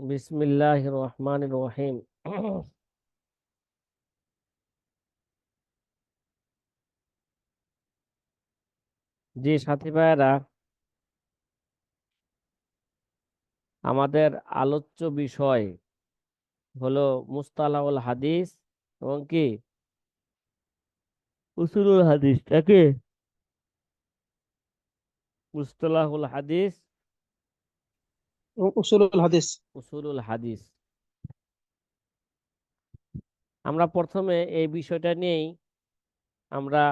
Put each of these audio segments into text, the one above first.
বিসমিল্লাহ রহমান রহিম জি সাথী ভাইয়েরা আমাদের আলোচ্য বিষয় হলো মুস্তালাউল হাদিস এবং কি? উসুলুল হাদিস নাকি মুস্তালাহুল হাদিস উসুলুল হাদিস। উসুলুল হাদিস। আমরা প্রথমে এই বিষয়টা নিয়েই আমরা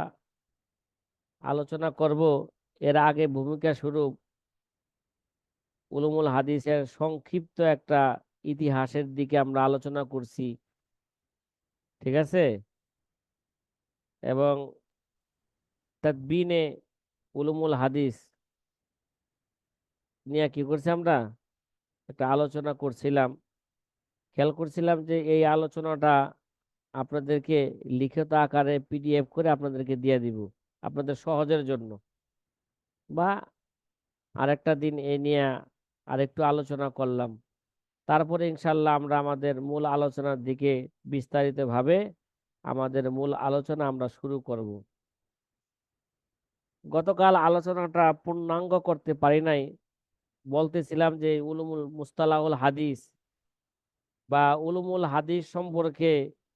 আলোচনা করব, এর আগে ভূমিকা স্বরূপ উলুমুল হাদিসের সংক্ষিপ্ত একটা ইতিহাসের দিকে আমরা আলোচনা করছি, ঠিক আছে? এবং তাদবিনে উলুমুল হাদিস নিয়ে কি করছি আমরা? একটা আলোচনা করছিলাম। খেয়াল করছিলাম যে এই আলোচনাটা আপনাদেরকে লিখিত আকারে পিডিএফ করে আপনাদেরকে দিয়ে দিব আপনাদের সহজের জন্য। বা আরেকটা দিন এ নিয়ে আরেকটু আলোচনা করলাম। তারপরে ইনশাল্লাহ আমরা আমাদের মূল আলোচনার দিকে বিস্তারিতভাবে আমাদের মূল আলোচনা আমরা শুরু করব। গতকাল আলোচনাটা পূর্ণাঙ্গ করতে পারি নাই। বলতেছিলাম যে উলুমুল মুস্তালাহুল হাদিস বা উলুমুল হাদিস সম্পর্কে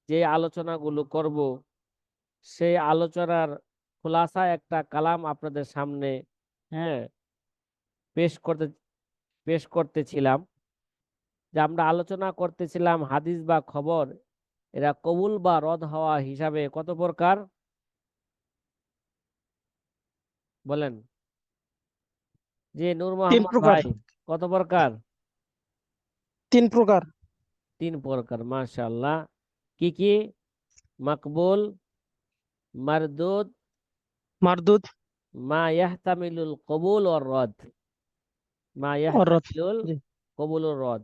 যে আলোচনাগুলো করব, সেই আলোচনার খোলাসা একটা কালাম আপনাদের সামনে হ্যাঁ পেশ করতে, পেশ করতেছিলাম। যে আমরা আলোচনা করতেছিলাম হাদিস বা খবর, এরা কবুল বা রদ হওয়া হিসাবে কত প্রকার? বলেন। যে নূর মোহাম্মদ প্রকার। ভাই কত প্রকার তিন প্রকার তিন প্রকার মাশাআল্লাহ কি কি মকবুল মারদুদ মারদুদ মা ইয়াহতামিলুল কবুল ওর রদ মা ওর রদ, ইয়াহতামিলুল জি। কবুল ওর রদ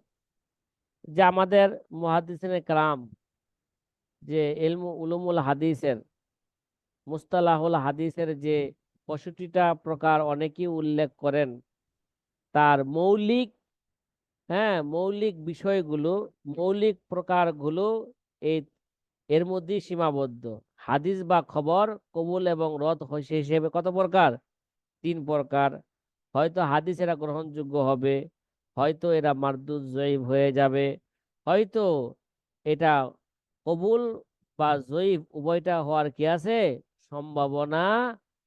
যে আমাদের মুহাদ্দিসিনে کرام যে ইলমু উলুমুল হাদিসের মুস্তালাহুল হাদিসের যে পঁয়ষট্টিটা প্রকার অনেকেই উল্লেখ করেন। তার মৌলিক হ্যাঁ মৌলিক বিষয়গুলো, মৌলিক প্রকারগুলো এই এর মধ্যেই সীমাবদ্ধ। হাদিস বা খবর কবুল এবং রদ হয়েছে হিসেবে কত প্রকার? তিন প্রকার। হয়তো হাদিস এরা গ্রহণযোগ্য হবে, হয়তো এরা মারদুদ জয়ীব হয়ে যাবে, হয়তো এটা কবুল বা জয়ীব উভয়টা হওয়ার কি আছে? সম্ভাবনা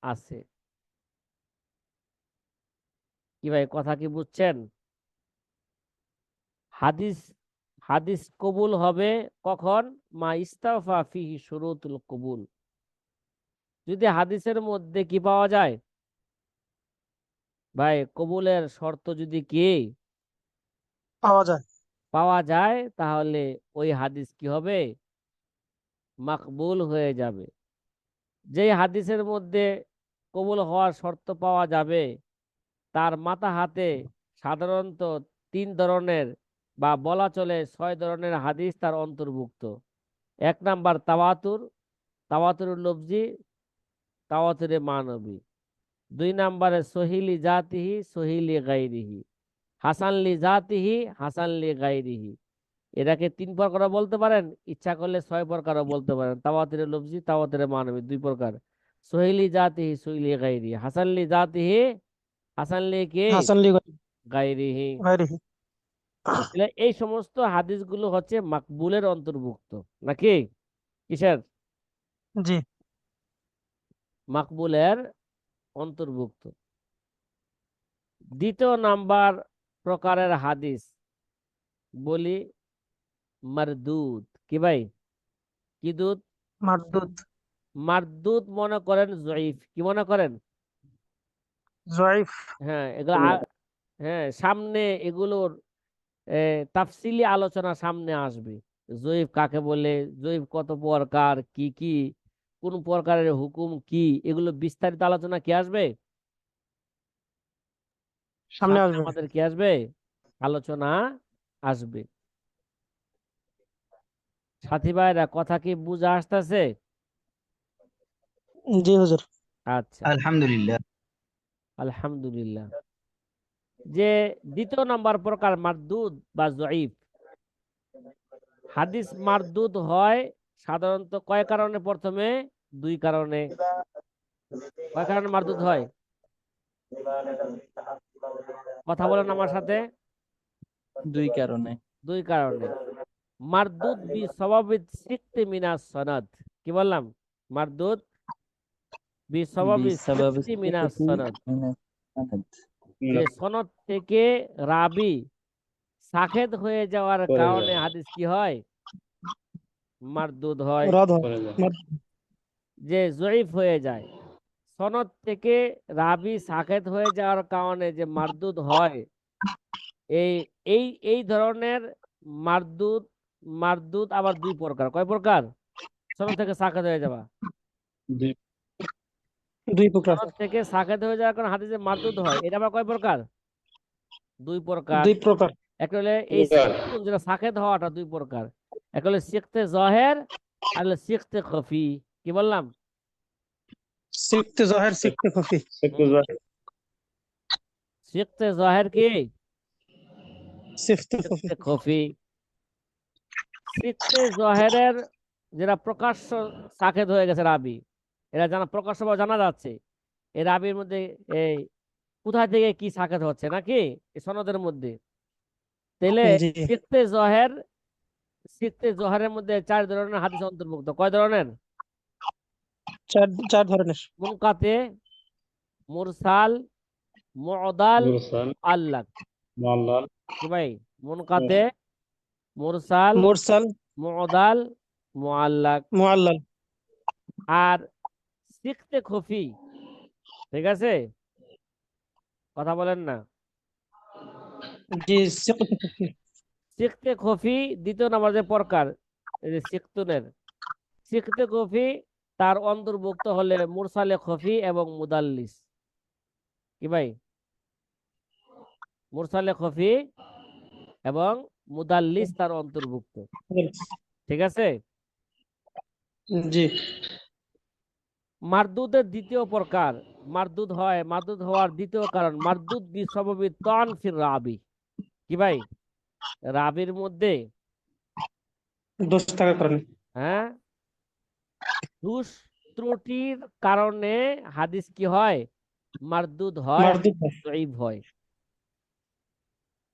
আছে। কি ভাই কথা কি বুঝছেন? হাদিস হাদিস কবুল হবে কখন? মা ইস্তাফা ফিহি শুরুতুল কবুল। যদি হাদিসের মধ্যে কি পাওয়া যায়? ভাই কবুলের শর্ত যদি কি? পাওয়া যায়। পাওয়া যায় তাহলে ওই হাদিস কি হবে? মাকবুল হয়ে যাবে। যেই হাদিসের মধ্যে কবুল হওয়ার শর্ত পাওয়া যাবে তার মাথা হাতে সাধারণত তিন ধরনের বা বলা চলে ছয় ধরনের হাদিস তার অন্তর্ভুক্ত। এক নাম্বার তাওয়াতুর তাওয়াতুর লফজি তাওয়াতুরে মানবী। দুই নাম্বারে সহিলি জাতিহি, সহিলি গাইরিহি। হাসানলি জাতিহি হাসানলি গাইরিহি। এটাকে তিন প্রকারও বলতে পারেন, ইচ্ছা করলে ছয় প্রকারও বলতে পারেন। তাওয়াতুরে লফজি তাওয়াতুরে মানবী, দুই প্রকার। সহিলি জাতিহি, সহিলি গাইরিহি। হাসানলি জাতিহি হাসানলি কে হাসান লি গাইরিহি গায়রিহি তাহলে এই সমস্ত হাদিসগুলো হচ্ছে মাকবুলের অন্তর্ভুক্ত নাকি? কিসের? জি। মাকবুলের অন্তর্ভুক্ত। দ্বিতীয় নাম্বার প্রকারের হাদিস বলি মারদুদ। কি ভাই? কি দুধ? মারদুদ। মারদুদ মনে করেন জয়ীফ। কি মনে করেন? জয়ীফ হ্যাঁ এগুলো হ্যাঁ সামনে এগুলোর তাফসিলি আলোচনা সামনে আসবে। জয়ীফ কাকে বলে? জয়ীফ কত প্রকার কি কি? কোন প্রকারের হুকুম কি? এগুলো বিস্তারিত আলোচনা কি আসবে? সামনে সামনে আসবে। আমাদের কি আসবে? আলোচনা আসবে। সাথী ভাইরা কথা কি বুঝে আসতেছে? জি হুজুর। আচ্ছা। আলহামদুলিল্লাহ। আলহামদুলিল্লাহ। যে দ্বিতীয় নাম্বার প্রকার মারদুদ বা জয়ীফ। হাদিস মারদুদ হয় সাধারণত কয় কারণে? প্রথমে দুই কারণে। কয় কারণে মারদুদ হয়? কথা বলেন আমার সাথে। দুই কারণে। দুই কারণে। মারদুদ বি স্বভাবিত সিক্তি মিনাস সনদ। কি বললাম? মারদুদ বি স্বভাবিত বিসাবাবি সিক্তি মিনাস সিক্তি সনদ। থেকে রাবি সাকেত হয়ে যাওয়ার কারণে হাদিস কি হয়? মারদুদ হয়। যে জয়ীফ হয়ে যায়। সনদ থেকে রাবি সাকেত হয়ে যাওয়ার কারণে যে মারদুদ হয় এই এই এই ধরনের মারদুদ মারদুদ আবার দুই প্রকার। কয় প্রকার? সনদ থেকে সাকেত হয়ে যাওয়া। দুই প্রকার। থেকে সাকেত হয়ে যাওয়ার কারণে হাদিসে মারদুদ হয় এটা আবার কয় প্রকার? দুই প্রকার। দুই প্রকার। একটা হলে এই যেটা সাকেত হওয়াটা দুই প্রকার। একটা হলে সিখতে জহের আর হলো সিখতে খফি। কি বললাম? সিখতে জহের সিখতে খফি। একটু যায়। সিখতে জহের কি? সিখতে খফি। সিখতে খফি। সিখতে জহেরের যেটা প্রকাশ্য সাকেত হয়ে গেছে রাবি। এরা জানা প্রকাশ্যভাবে জানা যাচ্ছে। এই রাবির মধ্যে এই কোথা থেকে কি সাকেত হচ্ছে নাকি? সনদের মধ্যে। তাহলে জি। জহের সিখতে জহেরের মধ্যে চার ধরনের হাদিস অন্তর্ভুক্ত। কয় ধরনের? চার চার ধরনের। মুনকাতে মুরসাল মুআদাল আল্লাহ ভাই? মুনকাতে মুরসাল মুরসাল মুআদাল মুআল্লাক। মুআল্লাল। আর সিখতে খফি। ঠিক আছে? কথা বলেন না। জি সিখতে খফি। দ্বিতীয় নাম্বার যে প্রকার। এই যে সিখতুনের সিখতে খফি তার অন্তর্ভুক্ত হলে মুরসালে খফি এবং মুদাল্লিস। কি ভাই? মুরসালে খফি এবং মুদাল্লিস তার অন্তর্ভুক্ত। ঠিক আছে? জি। মারদুদের দ্বিতীয় প্রকার। মারদুদ হয় মারদুদ হওয়ার দ্বিতীয় কারণ মারদুদ বি সববি তন ফির রাবি। কি ভাই? রাবির মধ্যে দোষ থাকার কারণে। হ্যাঁ? দুষ ত্রুটির কারণে হাদিস কি হয়? মারদুদ হয় মারদুদ হয়।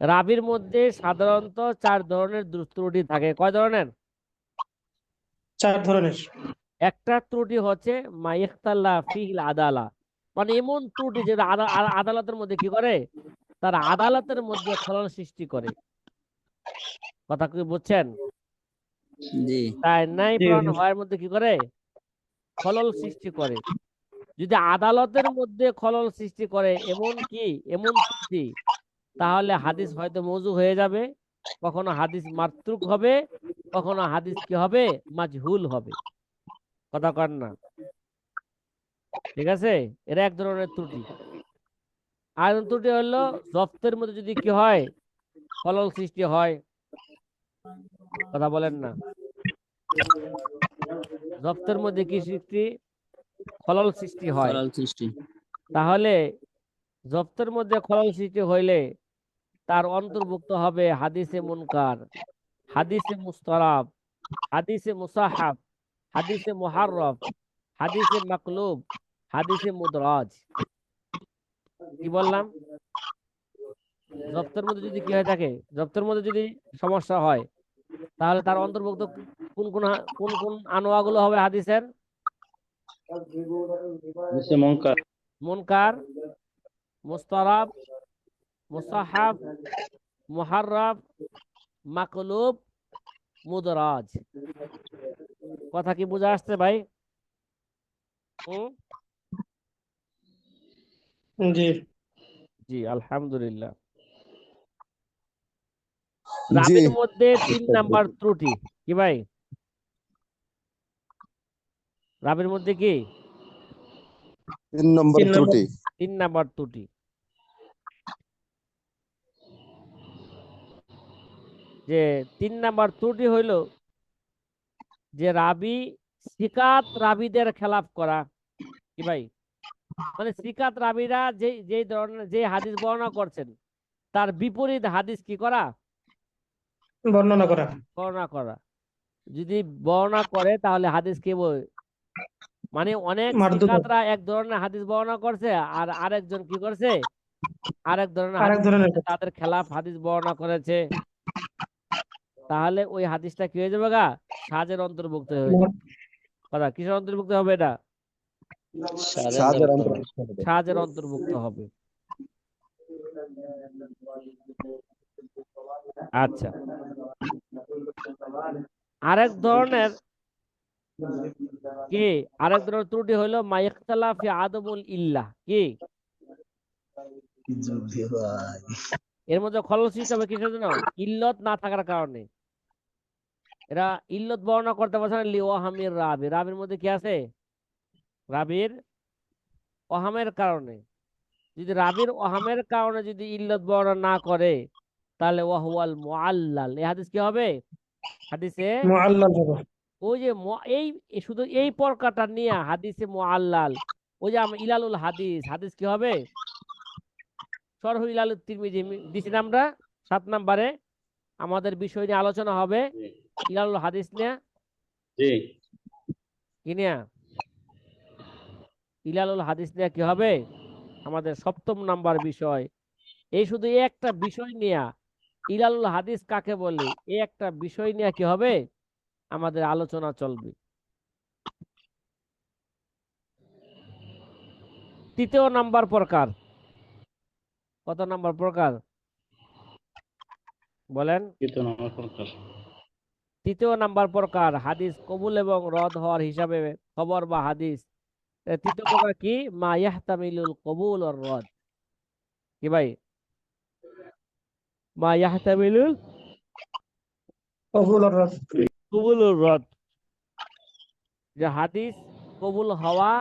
রাবির মধ্যে সাধারণত চার ধরনের ত্রুটি থাকে। কয় ধরনের? চার ধরনের। একটা ত্রুটি হচ্ছে মাইখতাল্লা ফিল আদালা। মানে এমন ত্রুটি যেটা আদালতের মধ্যে কি করে? তার আদালতের মধ্যে খলন সৃষ্টি করে। কথা কি বুঝছেন? তাই নাই প্রমাণ হওয়ার মধ্যে কি করে? খলল সৃষ্টি করে। যদি আদালতের মধ্যে খলল সৃষ্টি করে এমন কি? এমন ত্রুটি তাহলে হাদিস হয়তো মৌজু হয়ে যাবে। কখনো হাদিস মাতৃক হবে কখনো হাদিস কি হবে? মাজহুল হবে। কথা কর না। ঠিক আছে? এরা এক ধরনের ত্রুটি। আর ত্রুটি হলো জপ্তের মধ্যে যদি কি হয় খলল সৃষ্টি হয় কথা বলেন না। জপ্তের মধ্যে কি সৃষ্টি? খলল সৃষ্টি হয়। সৃষ্টি। তাহলে জপ্তের মধ্যে খলল সৃষ্টি হইলে তার অন্তর্ভুক্ত হবে হাদিসে মুনকার হাদিসে মুস্তারাব হাদিসে মুসাহাব। হাদিসে মুহাররফ হাদিসে মাকলুব হাদিসে মুদরাজ। কি বললাম? জপ্তের মধ্যে যদি কি হয়ে থাকে জপ্তের মধ্যে যদি সমস্যা হয় তাহলে তার অন্তর্ভুক্ত কোন কোন কোন কোন আনোয়াগুলো হবে হাদিসের? মুনকার মুস্তারাব মুসাহাব মুহাররাফ মাকলুব মুদরাজ। কথা কি বোঝা আসছে ভাই? জি। জি আলহামদুলিল্লাহ। রাবির মধ্যে তিন নাম্বার ত্রুটি কি ভাই? রাবির মধ্যে কি? তিন নম্বর ত্রুটি। তিন নাম্বার ত্রুটি। যে তিন নাম্বার ত্রুটি হইল যে রাবি সিকাত রাবিদের খেলাফ করা। কি ভাই? মানে সিকাত রাবিরা যে যে ধরনের যে হাদিস বর্ণনা করছেন তার বিপরীত হাদিস কি করা? বর্ণনা করা। বর্ণনা করা। যদি বর্ণনা করে তাহলে হাদিস কে বল? মানে অনেক। শিক্ষার্থীরা এক ধরনের হাদিস বর্ণনা করছে আর আরেকজন কি করছে? আরেক ধরনের আরেক ধরনের তাদের খেলাফ হাদিস বর্ণনা করেছে। তাহলে ওই হাদিসটা কি হয়ে যাবে গা? সাজের অন্তর্ভুক্ত যাবে কথা কিসের অন্তর্ভুক্ত হবে এটা? হবে। সাজের অন্তর্ভুক্ত হবে। আচ্ছা। আরেক ধরনের কি? আরেক ধরনের ত্রুটি হলো মাইখতালা ফি আদমুল ইল্লাহ কি? এর মধ্যে খলস হিসাবে কিসের জন্য? ইল্লত না থাকার কারণে। এরা ইল্লত বর্ণনা করতে পারছে না লি রাবি। রাবির মধ্যে কি আছে? রাবির ওহামের কারণে। যদি রাবির ওহামের কারণে যদি ইল্লত বর্ণনা না করে তাহলে ওয়াহুয়াল মুআল্লাল। এই হাদিস কি হবে? হাদিসে মুআল্লাল হবে। ওই যে এই শুধু এই প্রকারটা নিয়ে হাদিসে মুআল্লাল। ওই যে আমরা ইলালুল হাদিস হাদিস কি হবে? সরহ ইলালুল তিরমিজি। দিছি আমরা? সাত নাম্বারে। আমাদের বিষয় নিয়ে আলোচনা হবে। হাদিস নিয়ে জি কি নিয়ে ইলালুল হাদিস নিয়ে কি হবে আমাদের সপ্তম নাম্বার বিষয় এই শুধু একটা বিষয় নিয়ে ইলালুল হাদিস কাকে বলে এই একটা বিষয় নিয়ে কি হবে আমাদের আলোচনা চলবে তৃতীয় নাম্বার প্রকার কত নাম্বার প্রকার বলেন তৃতীয় নম্বর প্রকার তৃতীয় নাম্বার প্রকার হাদিস কবুল এবং রদ হওয়ার হিসাবে খবর বা হাদিস। তৃতীয় প্রকার কি? মা ইয়াহতামিলুল কবুল ওর রদ। কি ভাই? মা ইয়াহতামিলুল কবুল রদ। কবুল রদ। যে হাদিস কবুল হওয়া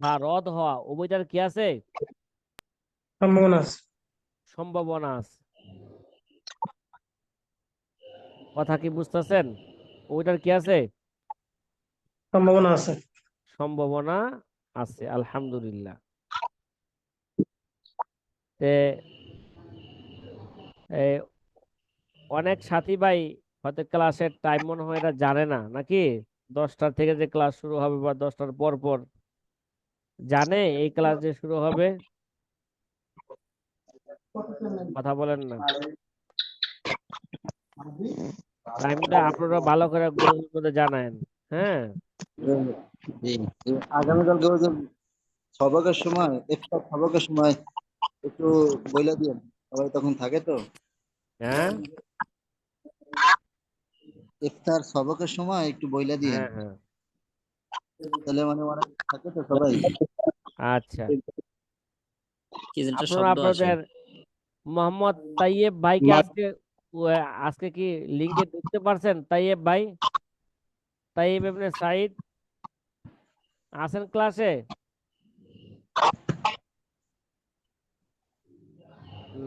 বা রদ হওয়া উভয়টার কি আছে? সম্ভাবনা আছে। সম্ভাবনা আছে। কথা কি বুঝতেছেন? ওইটার কি আছে? সম্ভাবনা আছে। সম্ভাবনা আছে আলহামদুলিল্লাহ। তে অনেক সাথী ভাই হয়তো ক্লাসের টাইম মনে হয় এটা জানে না নাকি? দশটার থেকে যে ক্লাস শুরু হবে বা দশটার পর পর জানে এই ক্লাস যে শুরু হবে? কথা বলেন না। টাইমটা আপনারা ভালো করে গ্রহণ করে জানায়েন হ্যাঁ? জি আগামীকালকে ওই যে সবকের সময় একটা সবকের সময় একটু বইলা দিন সবাই তখন থাকে তো? হ্যাঁ? ইফতার সবকের সময় একটু বইলা দিয়ে হ্যাঁ হ্যাঁ। তাহলে মানে অনেক থাকে তো সবাই? আচ্ছা। কি যেন আপনারা আপনাদের মোহাম্মদ তাইয়েব ভাইকে আজকে আজকে কি লিঙ্কে ঢুকতে পারছেন তাইয়েব ভাই তাইয়েব ইবনে সাইদ আছেন ক্লাসে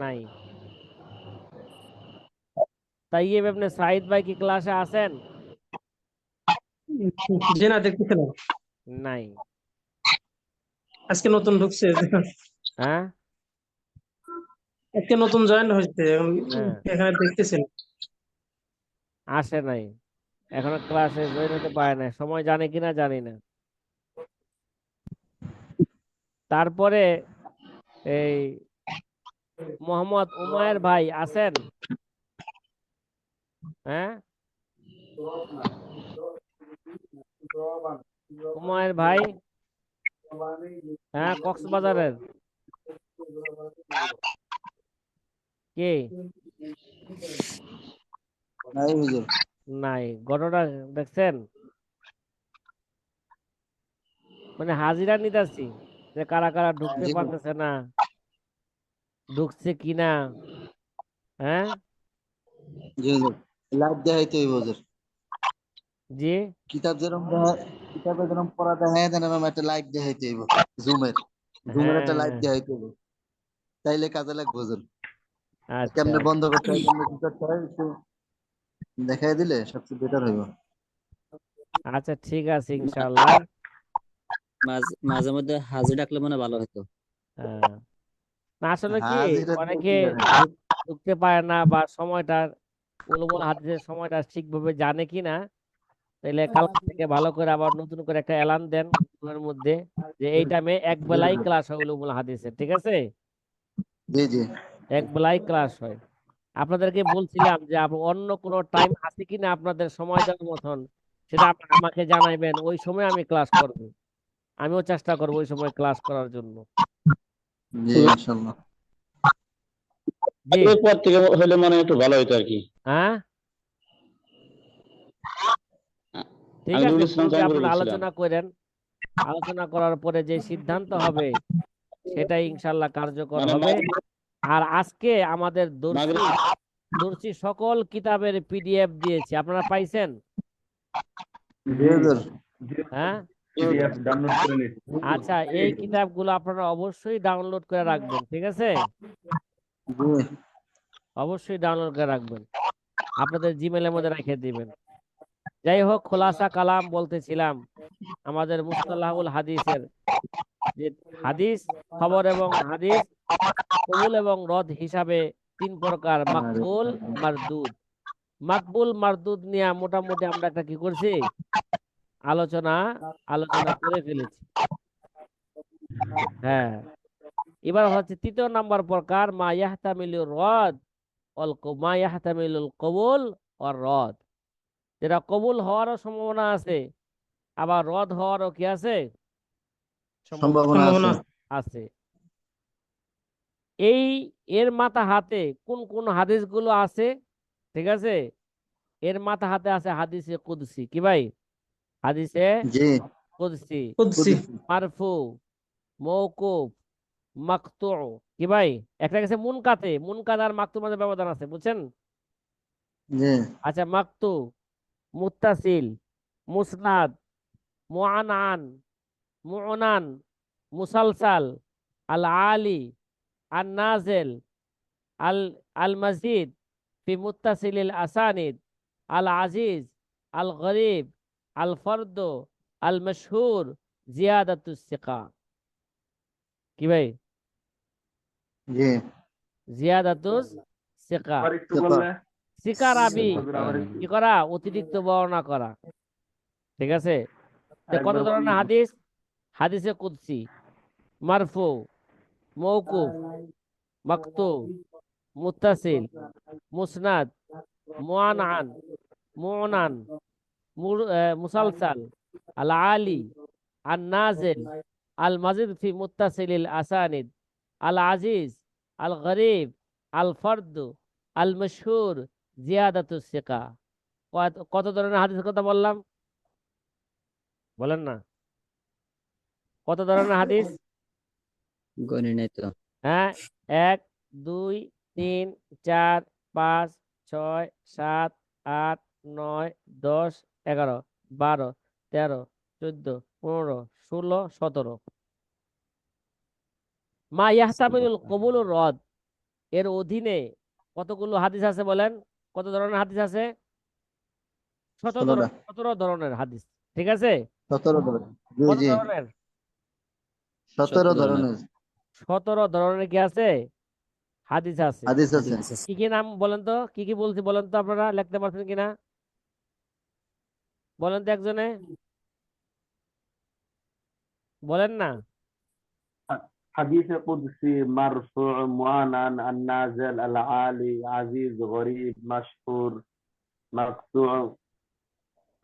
নাই তাইয়েব ইবনে সাইদ ভাই কি ক্লাসে আছেন যে না দেখতেছিলাম নাই আজকে নতুন ঢুকছে হ্যাঁ আজকে নতুন জয়েন হয়েছে হ্যাঁ। এখানে দেখতেছেন। আসে নাই। এখনও ক্লাসে জয়েন হতে পারে না সময় জানে কিনা জানি না। তারপরে এই মোহাম্মদ উমায়ের ভাই আছেন? হ্যাঁ? উমায়ের ভাই? হ্যাঁ কক্সবাজারের। কে? নাই ঘটনা দেখছেন? মানে হাজিরা নিতেছি যে কারা কারা ঢুকতে পারতেছে না। ঢুকছে কিনা হ্যাঁ? লাইভ দেখাইতে হইব হুজুর জি? কিতাব যেরকম দেখা- কিতাবে যেরকম পড়া দেখায় দেন এরকম একটা লাইভ দেখাইতে হইব জুমের জুমের একটা লাইভ হ্যাঁ। দেখাইতে হইব। তাইলে কাজে লাগবে হুজুর কেমনে বন্ধ করতে হয় কেমনে কি করতে হয় একটু দেখাই দিলে সবচেয়ে বেটার হইব আচ্ছা ঠিক আছে ইনশাআল্লাহ। মাঝে মাঝে মধ্যে হাজির ডাকলে মনে ভালো হতো হ্যাঁ। না আসলে কি অনেকে জানে? ঢুকতে পারে না বা উলুমুল হাদিসের সময়টা ঠিকভাবে জানে কিনা তাহলে কালকে থেকে ভালো করে আবার নতুন করে একটা এলান দেন গ্রুপের মধ্যে যে এই টাইমে এক বেলাই ক্লাস হয় উলুমুল হাদিসের ঠিক আছে? জি জি। এক বেলাই ক্লাস হয়। আপনাদেরকে বলছিলাম যে অন্য কোনো টাইম আছে কিনা আপনাদের সময় দেওয়ার মতন সেটা আপ- আমাকে জানাইবেন। ওই সময় আমি ক্লাস করব। আমিও চেষ্টা করব ওই সময় ক্লাস করার জন্য। পর থেকে হলে মনে একটু ভালো হতো আর কি। হ্যাঁ? ঠিক আছে আপনারা আলোচনা করেন। আলোচনা করার পরে যে সিদ্ধান্ত হবে সেটাই ইনশাল্লাহ কার্যকর মানে হবে। আর আজকে আমাদের দর্শি সকল কিতাবের পিডিএফ দিয়েছি। আপনারা পাইছেন? হ্যাঁ? PDF ডাউনলোড করে নিতে আচ্ছা এই কিতাবগুলো আপনারা অবশ্যই ডাউনলোড করে রাখবেন ঠিক আছে? অবশ্যই ডাউনলোড করে রাখবেন। আপনাদের জিমেলের মধ্যে রেখে দিবেন। যাই হোক খোলাসা কালাম বলতেছিলাম আমাদের মুস্তালাহুল হাদিসের যে হাদিস খবর এবং হাদিস কবুল এবং রদ হিসাবে তিন প্রকার মাকবুল মারদুদ। মাকবুল মারদুদ নিয়ে মোটামুটি আমরা একটা কি করছি? আলোচনা আলোচনা করে ফেলেছি। হ্যাঁ। এবার হচ্ছে তৃতীয় নাম্বার প্রকার মা ইয়াহতামিলুর রদ অল মা ইয়াহতামিলুল কবুল অর রদ। যেটা কবুল হওয়ারও সম্ভাবনা আছে আবার রদ হওয়ারও কি আছে? সম্ভাবনা আছে। এই এর মাথা হাতে কোন কোন হাদিসগুলো আছে? ঠিক আছে? এর মাথা হাতে আছে হাদিসে কুদসি। কি ভাই? হাদিসে জি। কুদসি। কুদসি। মারফু মৌকুফ মাকতু। কি ভাই? একটা গেছে মুনকাতে। মুনকাত আর মাকতু মাঝে ব্যবধান আছে বুঝছেন? আচ্ছা মাকতু মুত্তাসিল মুসনাদ মুআনান মুআনান মুসালসাল আল আলি আল নাজেল আল আল মজিদ ফি মুত্তাসিলিল আসানিদ আল আজিজ আল গরিব আল ফর্দ আল মশহুর জিয়াদাতুস সিকা কি ভাই জি। জিয়াদাতুস সিকা রাবি কি করা? অতিরিক্ত বর্ণনা করা। ঠিক আছে? কত। ধরনের হাদিস? হাদিসে কুদসি। মারফু। মৌকুফ মাকতু মুত্তাসিল মুসনাদ মুআনান আহ, মুসালসাল আল আলি আল নাজিল আল মাজিদ ফি মুত্তাসিলিল আসানিদ আল আজিজ আল গরিব আল ফর্দ আল মশহুর জিয়াদাতুস কত ধরনের হাদিসের কথা বললাম? বলেন না। কত ধরনের হাদিস? গণি নাই তো। হ্যাঁ এক দুই তিন চার পাঁচ ছয় সাত আট নয় দশ এগারো বারো তেরো চোদ্দ পনেরো ষোলো সতেরো। মা ইয়াহতামিলুল কবুলুর রদ। এর অধীনে কতগুলো হাদিস আছে বলেন? কত ধরনের হাদিস আছে? সতেরো ধরনের হাদিস ঠিক আছে? সতেরো ধরনের। কত ধরনের? সতেরো সতেরো ধরনের। সতেরো ধরনের কি আছে হাদিস আছে হাদিস আছে কি কি নাম বলেন তো কি কি বলছি বলেন তো আপনারা লিখতে পারছেন কিনা বলেন তো একজনে বলেন না حديث قدسي مرفوع معانن النازل العالي عزيز غريب مشهور مقطوع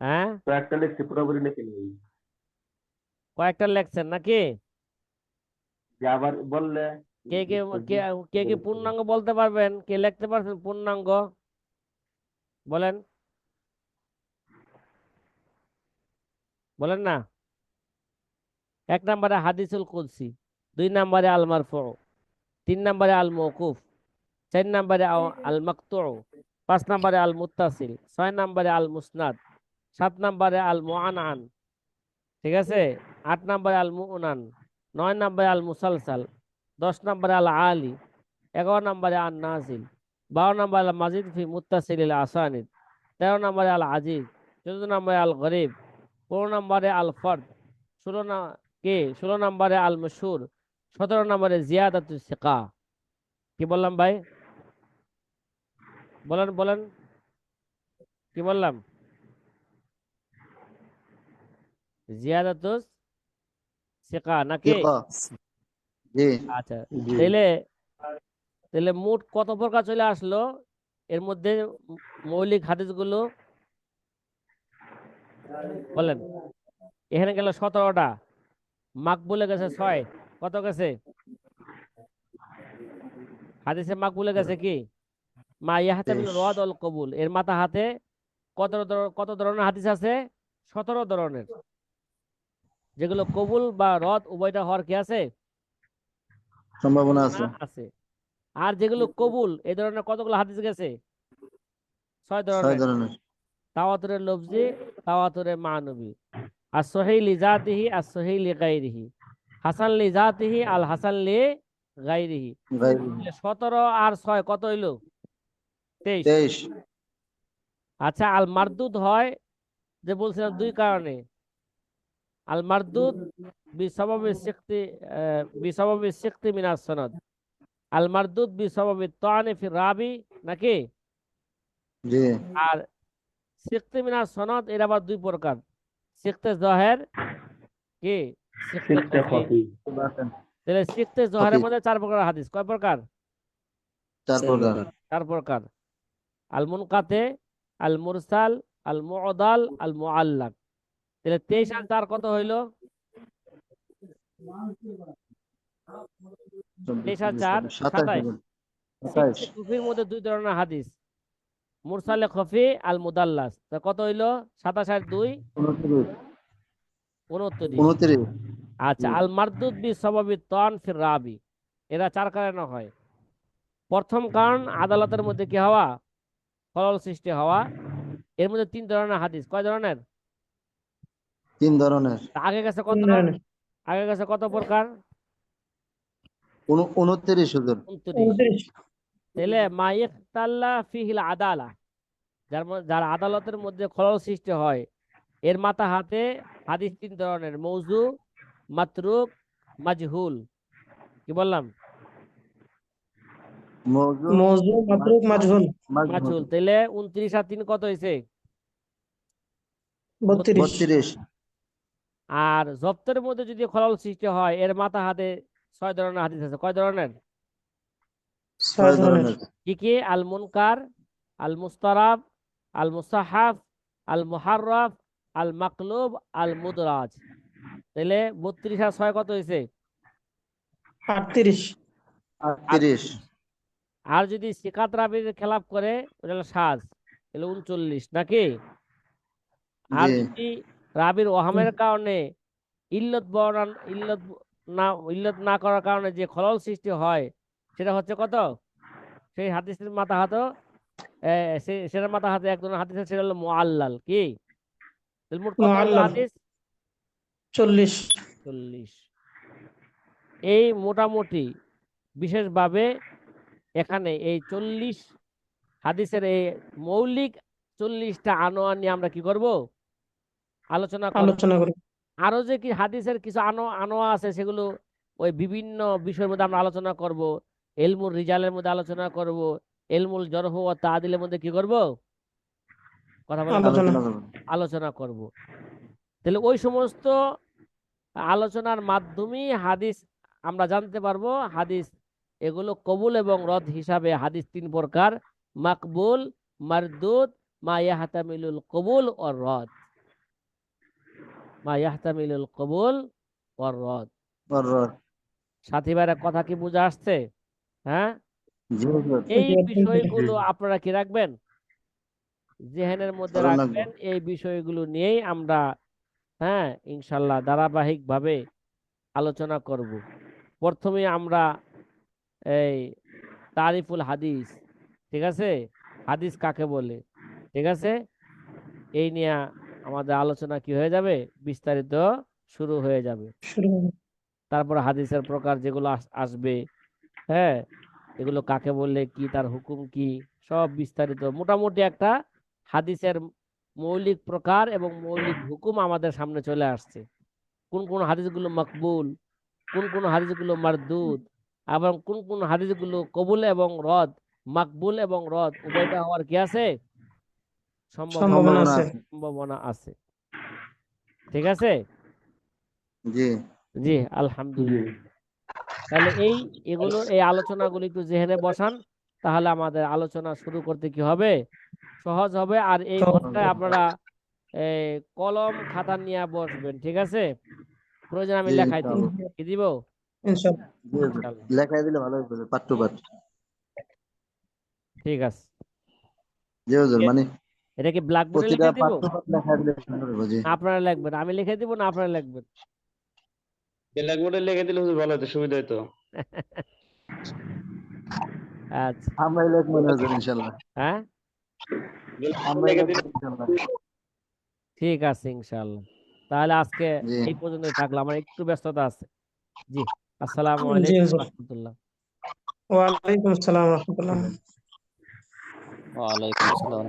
হ্যাঁ কয়েকটা লিখছি পুরোপুরি লিখে নেই কয়েকটা লেখছেন নাকি যে আবার বললে কে কে কে কে কি পূর্ণাঙ্গ বলতে পারবেন? কে লিখতে পারছেন পূর্ণাঙ্গ? বলেন। বলেন না। এক নম্বরে হাদিসুল কুদসি দুই নম্বরে আল মারফু তিন নম্বরে আল মৌকুফ চার নম্বরে আল- মাকতু পাঁচ নম্বরে আল মুত্তাসিল ছয় নম্বরে আল মুসনাদ সাত নম্বরে আল মুআনান ঠিক আছে? আট নম্বরে আল মুউনান নয় নম্বরে আল মুসালসাল দশ নম্বরে আল আলি এগারো নম্বরে আল নাজিল বারো নম্বরে আল মাজিদ ফি মুত্তাসিল আসানিদ তেরো নম্বরে আল আজিজ চোদ্দ নম্বরে আল গরিব পনেরো নম্বরে আল ফর্দ ষোলো কে? ষোলো নম্বরে আল মশুর সতেরো নম্বরে জিয়াদাতুস সিকা। কি বললাম ভাই? বলেন বলেন। কি বললাম? জিয়াদাতুস সিকা নাকি? আচ্ছা তাহলে মোট কত প্রকার চলে আসলো? এর মধ্যে মৌলিক হাদিসগুলো বলেন। এখানে গেল সতেরোটা। মাকবুলে গেছে ছয়। কত গেছে? হাদিসে মাকবুলে গেছে কি? মা তেইশ। রদ অল কবুল। এর মাথা হাতে কত কত ধরনের হাদিস আছে? সতেরো ধরনের। যেগুলো কবুল বা রদ উভয়টা হওয়ার কি আছে? সম্ভাবনা আছে। আছে। আর যেগুলো কবুল এই ধরনের কতগুলো হাদিস গেছে? ছয় ছয় ধরনের। তাওয়াতুরের লফজি তাওয়াতুরের মানবী। আর সহি লিজাতিহি আর সহি লি গাইরিহি হাসান লি জাতিহি আল হাসান লি গাইরিহি সতেরো আর ছয় কত হইল? তেইশ। তেইশ। আচ্ছা আল মারদুদ হয় যে বলছিলাম দুই কারণে। আল মারদুদ বিসবাবি সিকতি বিসবাবি সিকতি মিনাস সনদ। আল মারদুদ বিসবাবি তানে ফির রাবি নাকি? জি। আর সিকতে মিনাস সনদ এর আবার দুই প্রকার। সিকতে জহের কি? সিকতে সিক্তে খফি খফি তাহলে সিকতে জহেরের মধ্যে চার প্রকার হাদিস। কয় প্রকার? চার প্রকার। চার প্রকার। আল মুনকাতে আল মুরসাল আল মুআদাল আল মুআল্লাক। তাহলে তেইশ আর চার কত হইল? তেইশ আর চার সাতাইশ সাতাইশ কুফির মধ্যে দুই ধরনের হাদিস। মুরসালে খফি আল মুদাল্লাস। তা কত হইল? সাতাশ আর দুই? উনত্রিশ। উনত্রিশ। উনত্রিশ। আচ্ছা আল মারদুদ বি সবাবি তন ফির রাবি। এরা চার কারণে হয়। প্রথম কারণ আদালতের মধ্যে কি হওয়া? খলল সৃষ্টি হওয়া। এর মধ্যে তিন ধরনের হাদিস। কয় ধরনের? তিন ধরনের। আগে গেছে কত ধরনের। আগে গেছে কত প্রকার? উনত্রিশ হুজুর। তাহলে মাইক তাল্লা ফিহিল আদালা। যার যার আদালতের মধ্যে খলল সৃষ্টি হয় এর মাথা হাতে হাদিস তিন ধরনের মৌজু মাতরুক মাজহুল। কি বললাম? মৌজু মৌজু মাতরুক মাজহুল। মাজহুল। মাজহুল। তাহলে উনত্রিশ আর তিন কত হয়েছে? বত্রিশ। আর জপ্তের মধ্যে যদি খলল সৃষ্টি হয় এর মাথা হাতে ছয় ধরনের হাদিস আছে। কয় ধরনের? কি কি? আল মুনকার আল মুস্তারাব আল মুসাহাফ আল মুহাররাফ আল মাকলুব আল মুদরাজ তাহলে বত্রিশ আর ছয় কত হয়েছে আটত্রিশ। আটত্রিশ। আর যদি সিকাত রাবির খেলাপ করে ওটা সাজ তাহলে উনচল্লিশ নাকি? আর যদি রাবির ওহামের কারণে ইল্লত বর্ণন ইল্লত না ইল্লত না করার কারণে যে খলল সৃষ্টি হয় সেটা হচ্ছে কত? সেই হাদিসের মাথা হাত সেটার মাথা হাতে এক ধরনের হাদিস সেটা হলো মুআল্লাল কি। হাদিস? চল্লিশ। চল্লিশ। এই মোটামুটি বিশেষভাবে এখানে এই চল্লিশ হাদিসের এই মৌলিক চল্লিশটা আনোয়া নিয়ে আমরা কি করব? আলোচনা করব আলোচনা করি। আরও যে কি হাদিসের কিছু আনো আনোয়া আছে সেগুলো ওই বিভিন্ন বিষয়ের মধ্যে আমরা আলোচনা করব। এলমুল রিজালের মধ্যে আলোচনা করব। এলমুল জরহ ও তাদিলের মধ্যে কি করব? কথা। আলোচনা। আলোচনা করব। তাহলে ওই সমস্ত আলোচনার মাধ্যমে হাদিস আমরা জানতে পারব। হাদিস এগুলো কবুল এবং রদ হিসাবে হাদিস তিন প্রকার। মাকবুল মারদুদ মা ইয়াহতামিলুল কবুল ও রদ। মা ইয়াহতামিলুল কবুল ও রদ। সাথী ভাইরা কথা কি বুঝে আসছে? হ্যাঁ? এই বিষয়গুলো আপনারা কি রাখবেন? জেহেনের মধ্যে রাখবেন এই বিষয়গুলো নিয়েই আমরা হ্যাঁ ইনশাল্লাহ ধারাবাহিক ভাবে আলোচনা করব। প্রথমে আমরা এই তারিফুল হাদিস ঠিক আছে? হাদিস কাকে বলে? ঠিক আছে? এই নিয়ে আমাদের আলোচনা কি হয়ে যাবে? বিস্তারিত শুরু হয়ে যাবে। তারপর হাদিসের প্রকার যেগুলো আসবে হ্যাঁ? এগুলো কাকে বললে কি তার হুকুম কি? সব বিস্তারিত। মোটামুটি একটা হাদিসের মৌলিক প্রকার এবং মৌলিক হুকুম আমাদের সামনে চলে আসছে। কোন কোন হাদিসগুলো মকবুল কোন কোন হাদিসগুলো মারদুদ এবং কোন কোন হাদিসগুলো কবুল এবং রদ মাকবুল এবং রদ উভয়টা হওয়ার কি আছে? সম্ভাবনা আছে। সম্ভাবনা আছে। ঠিক আছে? জি। জি আলহামদুলিল্লাহ। তাহলে এই এগুলো এই আলোচনাগুলো একটু জেহেনে বসান তাহলে আমাদের আলোচনা শুরু করতে কি হবে? সহজ হবে আর এই সহজ আপনারা কলম খাতা নিয়ে বসবেন ঠিক আছে? প্রয়োজন আমি লেখাই দিব। কি দিব। লেখায় দিলে ভালো হবে পাঠ টু পাঠ। ঠিক আছে। জি হুজুর মানে? এটা কি ব্ল্যাকবোর্ডে লিখে দিব? আপনারা লিখবেন। আমি লিখে দিব না আপনারা লিখবেন? ব্ল্যাকবোর্ডে লিখে দিলে ভালো হতো সুবিধা হতো আচ্ছা। আমরাই লিখব না ইনশাআল্লাহ। হ্যাঁ? আমরাই লিখে লিখব ইনশাআল্লাহ। ঠিক আছে ইনশাআল্লাহ। তাহলে আজকে এই পর্যন্তই থাকল আমার একটু ব্যস্ততা আছে। জি আসসালামু আলাইকুম। রহমতুল্লাহ। ওয়ালাইকুম আসসালাম রহমতুল্লাহ। ওয়ালাইকুম আসসালাম